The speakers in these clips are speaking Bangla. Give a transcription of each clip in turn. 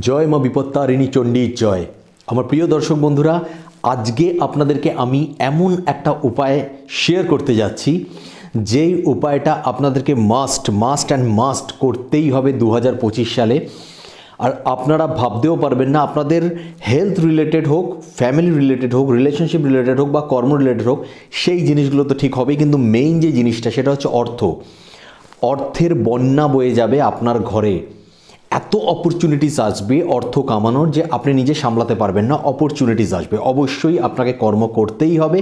জয় মা বিপত্তারিণী চণ্ডী জয়। আমার প্রিয় দর্শক বন্ধুরা, আজকে আপনাদেরকে আমি এমন একটা উপায় শেয়ার করতে যাচ্ছি, যেই উপায়টা আপনাদেরকে মাস্ট মাস্ট অ্যান্ড মাস্ট করতেই হবে দু হাজার পঁচিশ সালে। আর আপনারা ভাবতেও পারবেন না, আপনাদের হেলথ রিলেটেড হোক ফ্যামিলি রিলেটেড হোক রিলেশনশিপ রিলেটেড হোক বা কর্ম রিলেটেড হোক, সেই জিনিসগুলো তো ঠিক হবেই, কিন্তু মেইন যে জিনিসটা, সেটা হচ্ছে অর্থ। অর্থের বন্যা বয়ে যাবে আপনার ঘরে। এত অপরচুনিটিস আসবে, অর্থ কামানোর যে আপনি নিজে সামলাতে পারবেন না অপরচুনিটিস আসবে। অবশ্যই আপনাকে কর্ম করতেই হবে।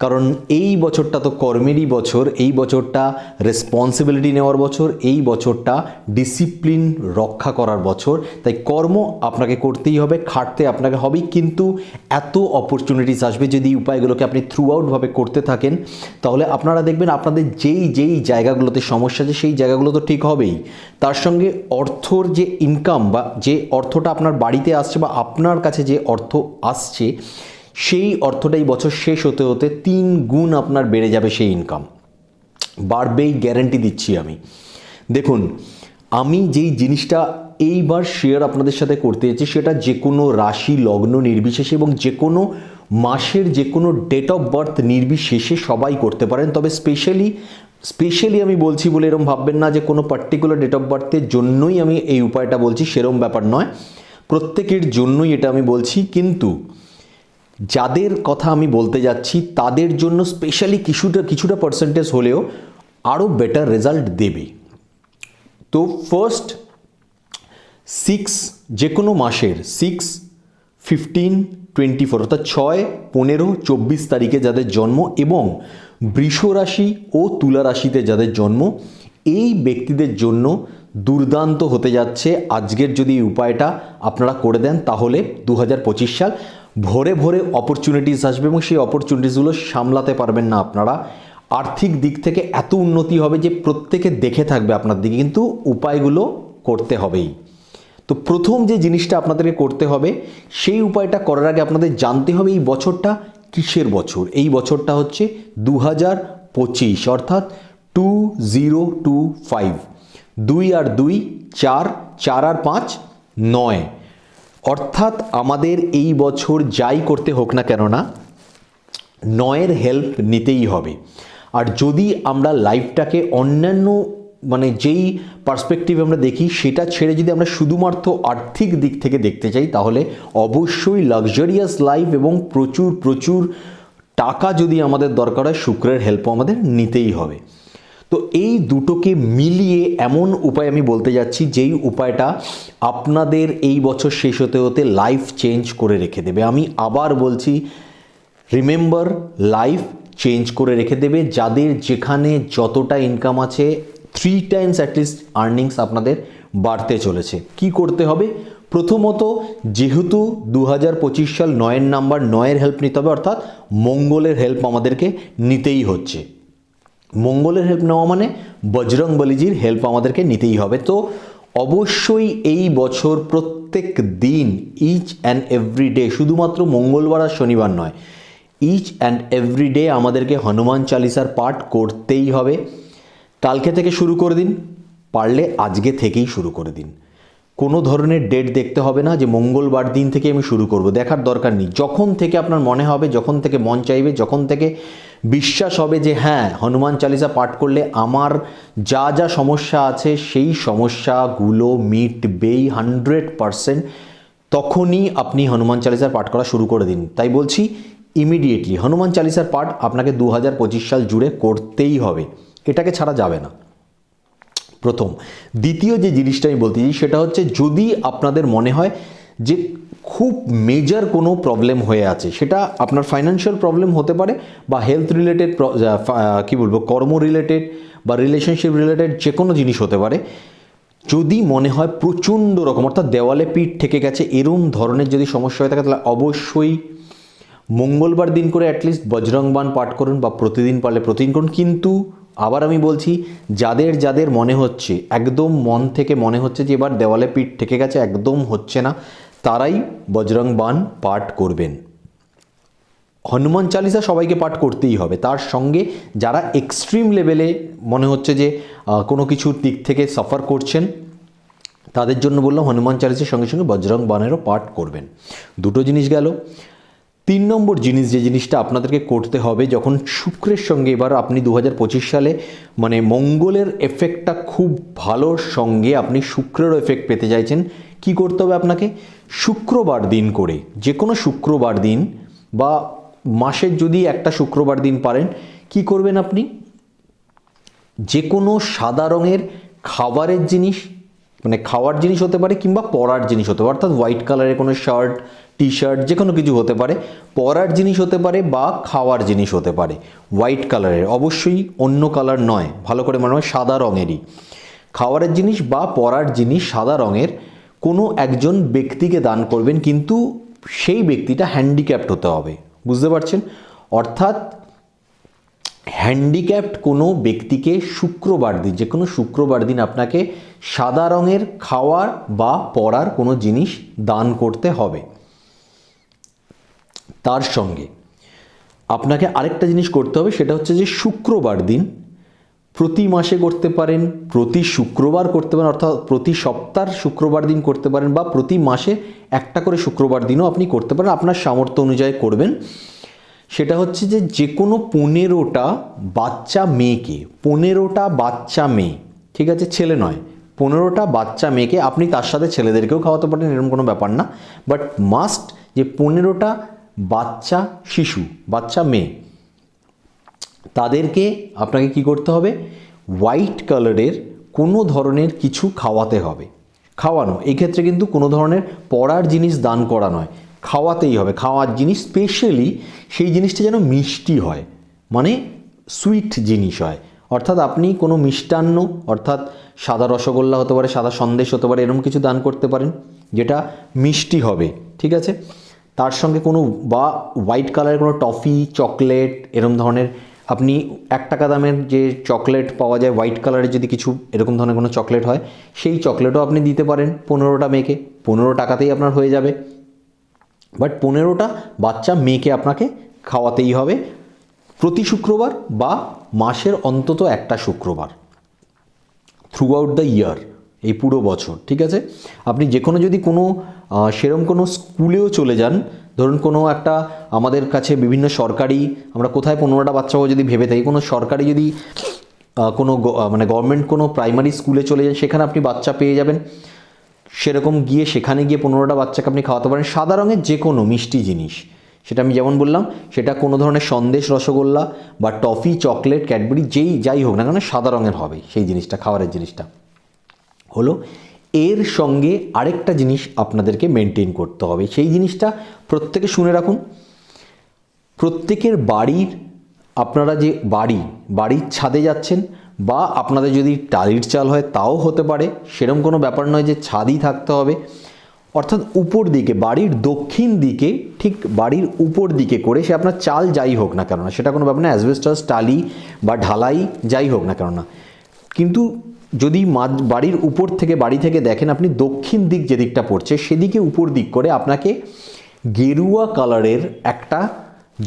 কারণ এই বছরটা তো কর্মেরই বছর, এই বছরটা রেসপন্সিবিলিটি নেওয়ার বছর, এই বছরটা ডিসিপ্লিন রক্ষা করার বছর। তাই কর্ম আপনাকে করতেই হবে, খাটতে আপনাকে হবেই, কিন্তু এত অপরচুনিটিস আসবে যদি উপায়গুলোকে আপনি থ্রু আউটভাবে করতে থাকেন, তাহলে আপনারা দেখবেন আপনাদের যেই যেই জায়গাগুলোতে সমস্যা আছে, সেই জায়গাগুলো তো ঠিক হবেই। তার সঙ্গে অর্থর যে ইনকাম বা যে অর্থটা আপনার বাড়িতে আসছে বা আপনার কাছে যে অর্থ আসছে সেই অর্থটা এই বছর শেষ হতে হতে তিন গুণ আপনার বেড়ে যাবে সেই ইনকাম বাড়বেই গ্যারেন্টি দিচ্ছি আমি। দেখুন, আমি যেই জিনিসটা এইবার শেয়ার আপনাদের সাথে করতে যাচ্ছি, সেটা যে কোনো রাশি, লগ্ন, নির্বিশেষে এবং যে কোনো মাসের যে কোনো ডেট অফ বার্থ নির্বিশেষে সবাই করতে পারেন। তবে স্পেশালি স্পেশালি আমি বলছি বলে এরকম ভাববেন না যে কোনো পার্টিকুলার ডেট অফ বার্থের জন্যই আমি এই উপায়টা বলছি, সেরম ব্যাপার নয়। প্রত্যেকের জন্যই এটা আমি বলছি, কিন্তু যাদের কথা আমি বলতে যাচ্ছি, তাদের জন্য স্পেশালি কিছুটা কিছুটা পার্সেন্টেজ হলেও আরও বেটার রেজাল্ট দেবে। তো ফার্স্ট সিক্স যে কোনো মাসের সিক্স ফিফটিন টোয়েন্টি ফোর অর্থাৎ ছয়, পনেরো, চব্বিশ তারিখে যাদের জন্ম এবং বৃষ রাশি ও তুলা রাশিতে যাদের জন্ম, এই ব্যক্তিদের জন্য দুর্দান্ত হতে যাচ্ছে। আজকের যদি এই উপায়টা আপনারা করে দেন, তাহলে দু হাজার পঁচিশ সাল ভোরে ভোরে অপরচুনিটিস আসবে এবং সেই অপরচুনিটিসগুলো সামলাতে পারবেন না আপনারা। আর্থিক দিক থেকে এত উন্নতি হবে যে প্রত্যেকে দেখে থাকবে আপনার দিকে, কিন্তু উপায়গুলো করতে হবেই। তো প্রথম যে জিনিসটা আপনাদেরকে করতে হবে, সেই উপায়টা করার আগে আপনাদের জানতে হবে এই বছরটা কিসের বছর? এই বছরটা হচ্ছে দু হাজার পঁচিশ, অর্থাৎ টু জিরো টু ফাইভ দুই আর দুই, চার চার আর পাঁচ, নয়। অর্থাৎ আমাদের এই বছর যাই করতে হোক না কেননা নয়ের হেল্প নিতেই হবে। আর যদি আমরা লাইফটাকে অন্যান্য মানে যেই পার্সপেক্টিভ আমরা দেখি, সেটা ছেড়ে যদি আমরা শুধুমাত্র আর্থিক দিক থেকে দেখতে চাই, তাহলে অবশ্যই লাক্সারিয়াস লাইফ এবং প্রচুর প্রচুর টাকা যদি আমাদের দরকার হয়, শুক্রের হেল্পও আমাদের নিতেই হবে। তো এই দুটোকে মিলিয়ে এমন উপায় আমি বলতে যাচ্ছি, যেই উপায়টা আপনাদের এই বছর শেষ হতে হতে লাইফ চেঞ্জ করে রেখে দেবে। আমি আবার বলছি রিমেম্বার লাইফ চেঞ্জ করে রেখে দেবে। যাদের যেখানে যতটা ইনকাম আছে থ্রি টাইমস অ্যাটলিস্ট আর্নিংস আপনাদের বাড়তে চলেছে। কি করতে হবে? প্রথমত, যেহেতু দু হাজার পঁচিশ সাল নয়ের নাম্বার নয়ের হেল্প নিতে হবে, অর্থাৎ মঙ্গলের হেল্প আমাদেরকে নিতেই হচ্ছে। মঙ্গলের হেল্প নেওয়া মানে বজরং বলিজির হেল্প আমাদেরকে নিতেই হবে। তো অবশ্যই এই বছর প্রত্যেক দিন ইচ অ্যান্ড এভরি ডে শুধুমাত্র মঙ্গলবার আর শনিবার নয় ইচ অ্যান্ড এভরি ডে আমাদেরকে হনুমান চালিসার পাঠ করতেই হবে। কালকে থেকে শুরু করে দিন, পারলে আজকে থেকেই শুরু করে দিন। কোনো ধরনের ডেট দেখতে হবে না যে মঙ্গলবার দিন থেকে আমি শুরু করব, দেখার দরকার নেই। যখন থেকে আপনার মনে হবে, যখন থেকে মন চাইবে, যখন থেকে বিশ্বাস হবে যে হ্যাঁ হনুমান চালিসা পাঠ করলে আমার যা যা সমস্যা আছে সেই সমস্যাগুলো মিটবেই হান্ড্রেড পারসেন্ট। তখনই আপনি হনুমান চালিসার পাঠ করা শুরু করে দিন। তাই বলছি, ইমিডিয়েটলি হনুমান চালিসার পাঠ আপনাকে দু হাজার পঁচিশ সাল জুড়ে করতেই হবে। এটাকে ছাড়া যাবে না। প্রথম। দ্বিতীয় যে জিনিসটা আমি বলতে চাই, সেটা হচ্ছে যদি আপনাদের মনে হয় যে খুব মেজর কোনো প্রবলেম হয়ে আছে। সেটা আপনার ফাইন্যান্সিয়াল প্রবলেম হতে পারে বা হেলথ রিলেটেড কী বলব, কর্ম রিলেটেড বা রিলেশনশিপ রিলেটেড যে কোনো জিনিস হতে পারে। যদি মনে হয় প্রচণ্ড রকম, অর্থাৎ দেওয়ালে পিঠ থেকে গেছে, এরম ধরনের যদি সমস্যা হয়ে থাকে, তাহলে অবশ্যই মঙ্গলবার দিন করে অ্যাটলিস্ট বজরংবান পাঠ করুন বা প্রতিদিন পারলে প্রতিদিন করুন। কিন্তু আবার আমি বলছি, যাদের যাদের মনে হচ্ছে, একদম মন থেকে মনে হচ্ছে যে এবার দেওয়ালে পিঠ থেকে গেছে, একদম হচ্ছে না। তারাই বজরং বান পাঠ করবেন। হনুমান চালিসা সবাইকে পাঠ করতেই হবে। তার সঙ্গে যারা এক্সট্রিম লেভেলে মনে হচ্ছে যে কোনো কিছুর দিক থেকে সাফার করছেন, তাদের জন্য বললাম হনুমান চালিসের সঙ্গে সঙ্গে বজরং বানেরও পাঠ করবেন। দুটো জিনিস গেল। তিন নম্বর জিনিস যে জিনিসটা আপনাদেরকে করতে হবে, যখন শুক্রের সঙ্গে এবার আপনি দু হাজার পঁচিশ সালে মানে মঙ্গলের এফেক্টটা খুব ভালোর সঙ্গে আপনি শুক্রেরও এফেক্ট পেতে চাইছেন, কি করতে হবে আপনাকে? শুক্রবার দিন করে, যে কোনো শুক্রবার দিন বা মাসের যদি একটা শুক্রবার দিন পারেন, কি করবেন আপনি? যে কোনো সাদা রঙের খাবারের জিনিস মানে খাওয়ার জিনিস হতে পারে কিংবা পরার জিনিস হতে পারে, অর্থাৎ হোয়াইট কালারের কোনো শার্ট টি শার্ট যে কোনো কিছু হতে পারে, পরার জিনিস হতে পারে বা খাওয়ার জিনিস হতে পারে, হোয়াইট কালারের। অবশ্যই অন্য কালার নয়, ভালো করে মনে হয় সাদা রঙেরই। খাওয়ারের জিনিস বা পরার জিনিস সাদা রঙের কোনো একজন ব্যক্তিকে দান করবেন, কিন্তু সেই ব্যক্তিটা হ্যান্ডিক্যাপ্ট হতে হবে। বুঝতে পারছেন? অর্থাৎ হ্যান্ডিক্যাপ্ট কোনো ব্যক্তিকে শুক্রবার দিন, যে কোনো শুক্রবার দিন আপনাকে সাদা রঙের খাওয়ার বা পরার কোনো জিনিস দান করতে হবে। তার সঙ্গে আপনাকে আরেকটা জিনিস করতে হবে, সেটা হচ্ছে যে শুক্রবার দিন প্রতি মাসে করতে পারেন, প্রতি শুক্রবার করতে পারেন, অর্থাৎ প্রতি সপ্তাহ শুক্রবার দিন করতে পারেন বা প্রতি মাসে একটা করে শুক্রবার দিনও আপনি করতে পারেন, আপনার সামর্থ্য অনুযায়ী করবেন। সেটা হচ্ছে যে যে কোনো পনেরোটা বাচ্চা মেয়েকে, পনেরোটা বাচ্চা মেয়ে, ঠিক আছে, ছেলে নয়, পনেরোটা বাচ্চা মেয়েকে আপনি তার সাথে ছেলেদেরকেও খাওয়াতে পারেন, এরকম কোনো ব্যাপার না। বাট মাস্ট যে পনেরোটা বাচ্চা শিশু, বাচ্চা মেয়ে তাদেরকে আপনাকে কি করতে হবে? হোয়াইট কালারের কোনো ধরনের কিছু খাওয়াতে হবে। খাওয়ানো, এক্ষেত্রে কিন্তু কোনো ধরনের পড়ার জিনিস দান করা নয়। খাওয়াতেই হবে। খাওয়ার জিনিস স্পেশালি সেই জিনিসটা যেন মিষ্টি হয় মানে সুইট জিনিস হয়। অর্থাৎ আপনি কোনো মিষ্টান্ন, অর্থাৎ সাদা রসগোল্লা হতে পারে, সাদা সন্দেশ হতে পারে, এরকম কিছু দান করতে পারেন, যেটা মিষ্টি হবে, ঠিক আছে? তার সঙ্গে কোনো বা হোয়াইট কালারের কোনো টফি চকলেট এরম ধরনের আপনি এক টাকা দামের যে চকলেট পাওয়া যায় হোয়াইট কালারের যদি কিছু এরকম ধরনের কোনো চকলেট হয়, সেই চকলেটও আপনি দিতে পারেন পনেরোটা মেয়েকে। পনেরো টাকাতেই আপনার হয়ে যাবে। বাট পনেরোটা বাচ্চা মেয়েকে আপনাকে খাওয়াতেই হবে প্রতি শুক্রবার বা মাসের অন্তত একটা শুক্রবার। থ্রু আউট দ্য ইয়ার এই পুরো বছর, ঠিক আছে? আপনি যে কোনো যদি কোনো সেরম কোনো স্কুলেও চলে যান ধরুন কোনো একটা আমাদের কাছে বিভিন্ন সরকারি, আমরা কোথায় পনেরোটা বাচ্চাও যদি ভেবে থাকি, কোনো সরকারি যদি কোনো মানে গভর্নমেন্ট কোনো প্রাইমারি স্কুলে চলে যান সেখানে আপনি বাচ্চা পেয়ে যাবেন। সেরকম গিয়ে সেখানে গিয়ে পনেরোটা বাচ্চাকে আপনি খাওয়াতে পারেন। সাদা রঙের যে কোনো মিষ্টি জিনিস, সেটা আমি যেমন বললাম, সেটা কোনো ধরনের সন্দেশ, রসগোল্লা বা টফি, চকলেট, ক্যাডবেরি, যেই যাই হোক না কেন, সাদা রঙের হবে সেই জিনিসটা, খাবারের জিনিসটা। হলো এর সঙ্গে আরেকটা জিনিস আপনাদেরকে মেনটেন করতে হবে। সেই জিনিসটা প্রত্যেকে শুনে রাখুন। প্রত্যেকের বাড়ির, আপনারা যে বাড়ি, বাড়ির ছাদে যাচ্ছেন বা আপনাদের যদি টালির চাল হয় তাও হতে পারে সেরকম কোনো ব্যাপার নয় যে ছাদই থাকতে হবে। অর্থাৎ উপর দিকে, বাড়ির দক্ষিণ দিকে, ঠিক বাড়ির উপর দিকে করে সে আপনার চাল যাই হোক না কেননা, সেটা কোনো ব্যাপার না, অ্যাসবেস্টাস, টালি বা ঢালাই যাই হোক না কেননা। কিন্তু যদি বাড়ির উপর থেকে, বাড়ি থেকে দেখেন আপনি দক্ষিণ দিক যে দিকটা পড়ছে, সেদিকে উপর দিক করে আপনাকে গেরুয়া কালারের একটা,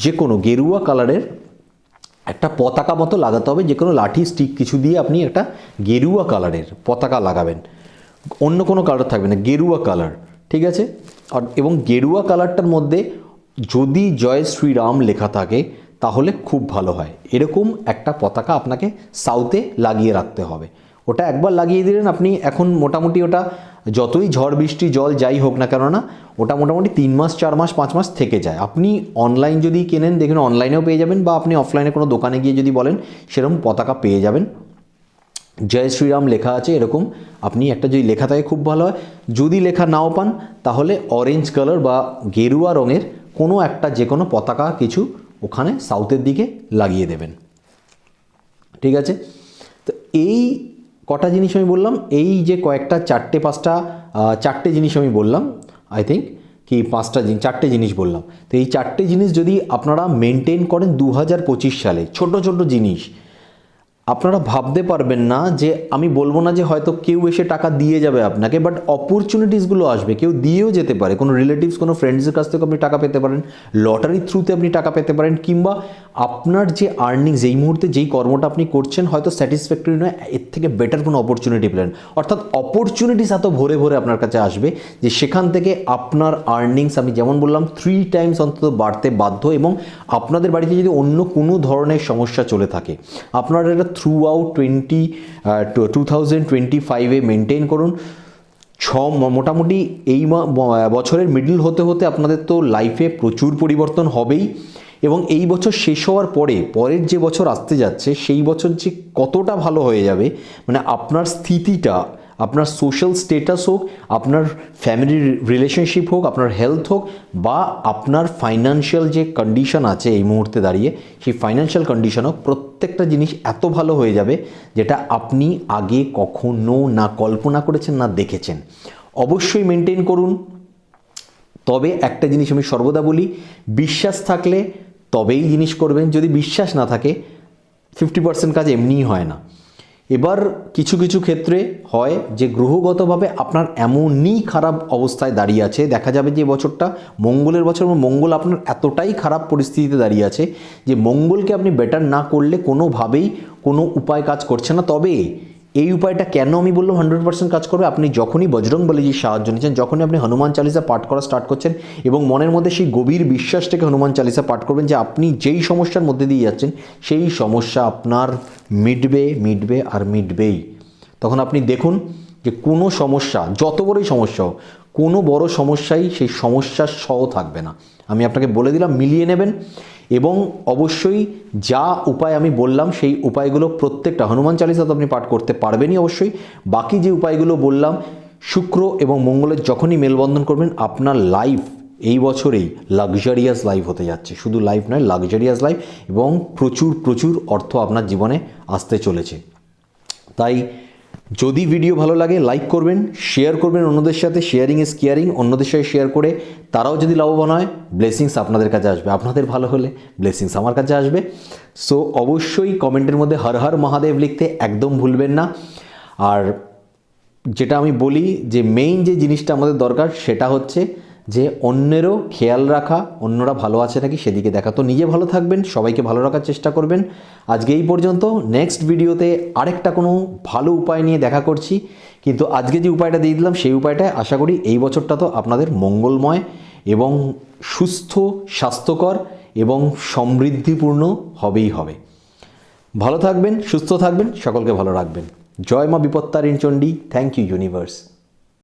যে কোনো গেরুয়া কালারের একটা পতাকা মতো লাগাতে হবে, যে কোনো লাঠি, স্টিক কিছু দিয়ে আপনি একটা গেরুয়া কালারের পতাকা লাগাবেন। অন্য কোনো কালার থাকবে না, গেরুয়া কালার, ঠিক আছে? এবং গেরুয়া কালারটার মধ্যে যদি জয় শ্রীরাম লেখা থাকে তাহলে খুব ভালো হয়। এরকম একটা পতাকা আপনাকে সাউথে লাগিয়ে রাখতে হবে। ওটা একবার লাগিয়ে দিলেন আপনি, এখন মোটামুটি ওটা যতই ঝড়, বৃষ্টি, জল যাই হোক না কেননা ওটা মোটামুটি তিন মাস, চার মাস, পাঁচ মাস থেকে যায়। আপনি অনলাইন যদি কেনেন, দেখুন অনলাইনেও পেয়ে যাবেন বা আপনি অফলাইনে কোনো দোকানে গিয়ে যদি বলেন, সেরকম পতাকা পেয়ে যাবেন। জয় শ্রীরাম লেখা আছে এরকম। আপনি একটা যদি লেখা থাকে, খুব ভালো হয়। যদি লেখা নাও পান, তাহলে অরেঞ্জ কালার বা গেরুয়া রঙের কোনো একটা যে কোনো পতাকা কিছু ওখানে সাউথের দিকে লাগিয়ে দেবেন। ঠিক আছে? তো এই কটা জিনিস আমি বললাম, এই যে কয়েকটা, চারটে, পাঁচটা চারটে জিনিস আমি বললাম আই থিঙ্ক কি পাঁচটা জিনিস চারটে জিনিস বললাম। তো এই চারটে জিনিস যদি আপনারা মেনটেন করেন দু হাজার পঁচিশ সালে, ছোট ছোট জিনিস আপনারা ভাবতে পারবেন না যে আমি বলব না যে হয়তো কেউ এসে টাকা দিয়ে যাবে আপনাকে বাট অপরচুনিটিসগুলো আসবে। কেউ দিয়েও যেতে পারে। কোনো রিলেটিভস কোনো ফ্রেন্ডসের কাছ থেকে আপনি টাকা পেতে পারেন লটারির থ্রুতে আপনি টাকা পেতে পারেন, কিংবা আপনার যে আর্নিংস এই মুহূর্তে যেই কর্মটা আপনি করছেন, হয়তো স্যাটিসফ্যাক্টরি নয়, এর থেকে বেটার কোনো অপরচুনিটি পেলেন। অর্থাৎ অপরচুনিটিস এত ভরে ভরে আপনার কাছে আসবে যে সেখান থেকে আপনার আর্নিংস আমি যেমন বললাম থ্রি টাইমস অন্তত বাড়তে বাধ্য এবং আপনাদের বাড়িতে যদি অন্য কোনো ধরনের সমস্যা চলে থাকে, আপনারা এটা throughout twenty two thousand twenty ফাইভে মেনটেন করুন। ছ মোটামুটি এই বছরের মিডল হতে হতে আপনাদের তো লাইফে প্রচুর পরিবর্তন হবেই। এবং এই বছর শেষ হওয়ার পরে, পরের যে বছর আসতে যাচ্ছে, সেই বছর যে কতটা ভালো হয়ে যাবে মানে আপনার স্থিতিটা আপনার সোশ্যাল স্টেটাস হোক, আপনার ফ্যামিলি রিলেশনশিপ হোক, আপনার হেলথ হোক, বা আপনার ফাইন্যান্সিয়াল যে কন্ডিশন আছে এই মুহূর্তে দাঁড়িয়ে, সেই ফাইন্যান্সিয়াল কন্ডিশন হোক, প্রত্যেকটা জিনিস এত ভালো হয়ে যাবে যেটা আপনি আগে কখনো না কল্পনা করেছেন, না দেখেছেন। অবশ্যই মেনটেন করুন। তবে একটা জিনিস আমি সর্বদা বলি, বিশ্বাস থাকলে তবেই জিনিস করবেন, যদি বিশ্বাস না থাকে ফিফটি পার্সেন্ট কাজ এমনিই হয় না। এবার কিছু কিছু ক্ষেত্রে হয় যে গ্রহগতভাবে আপনার এমনই খারাপ অবস্থায় দাঁড়িয়ে আছে, দেখা যাবে যে বছরটা মঙ্গলের বছর মঙ্গল আপনার এতটাই খারাপ পরিস্থিতিতে দাঁড়িয়ে আছে যে মঙ্গলকে আপনি বেটার না করলে কোনোভাবেই কোনো উপায় কাজ করছে না। তবে এই উপায়টা কেন আমি বললাম হান্ড্রেড পার্সেন্ট কাজ করবে? আপনি যখনই বজরং বলিজির সাহায্য নিচ্ছেন, যখনই আপনি হনুমান চালিসা পাঠ করা স্টার্ট করছেন এবং মনের মধ্যে সেই গভীর বিশ্বাস থেকে হনুমান চালিসা পাঠ করবেন যে আপনি যেই সমস্যার মধ্যে দিয়ে যাচ্ছেন, সেই সমস্যা আপনার মিটবে মিটবে আর মিটবেই। তখন আপনি দেখুন যে কোনো সমস্যা, যত বড়ই সমস্যা হোক, কোনো বড় সমস্যাই সেই সমস্যার সহ থাকবে না। আমি আপনাকে বলে দিলাম, মিলিয়ে নেবেন। এবং অবশ্যই যা উপায় আমি বললাম, সেই উপায়গুলো প্রত্যেকটা, হনুমান চালিসা তো আপনি পাঠ করতে পারবেনই অবশ্যই। বাকি যে উপায়গুলো বললাম, শুক্র এবং মঙ্গলের যখনই মেলবন্ধন করবেন, আপনার লাইফ এই বছরেই লাক্সারিয়াস লাইফ হতে যাচ্ছে। শুধু লাইফ নয় লাক্সারিয়াস লাইফ এবং প্রচুর প্রচুর অর্থ আপনার জীবনে আসতে চলেছে। তাই যদি ভিডিও ভালো লাগে লাইক করবেন শেয়ার করবেন অন্যদের সাথে শেয়ারিং ইজ কেয়ারিং অন্যদের সাথে শেয়ার করে, তারাও যদি লাভবান হয় ব্লেসিংস আপনাদের কাছে আসবে। আপনাদের ভালো হলে ব্লেসিংস আমার কাছে আসবে। সো অবশ্যই কমেন্টের মধ্যে হর হর মহাদেব লিখতে একদম ভুলবেন না। আর যেটা আমি বলি যে মেইন যে জিনিসটা আমাদের দরকার, সেটা হচ্ছে যে অন্যেরও খেয়াল রাখা, অন্যরা ভালো আছে নাকি সেদিকে দেখা। তো নিজে ভালো থাকবেন, সবাইকে ভালো রাখার চেষ্টা করবেন। আজকে এই পর্যন্ত নেক্সট ভিডিওতে আরেকটা কোনো ভালো উপায় নিয়ে দেখা করছি। কিন্তু আজকে যে উপায়টা দিয়ে দিলাম, সেই উপায়টায় আশা করি এই বছরটা তো আপনাদের মঙ্গলময় এবং সুস্থ, স্বাস্থ্যকর এবং সমৃদ্ধিপূর্ণ হবেই হবে। ভালো থাকবেন, সুস্থ থাকবেন, সকলকে ভালো রাখবেন। জয় মা Bipattarini Chandi. Thank you universe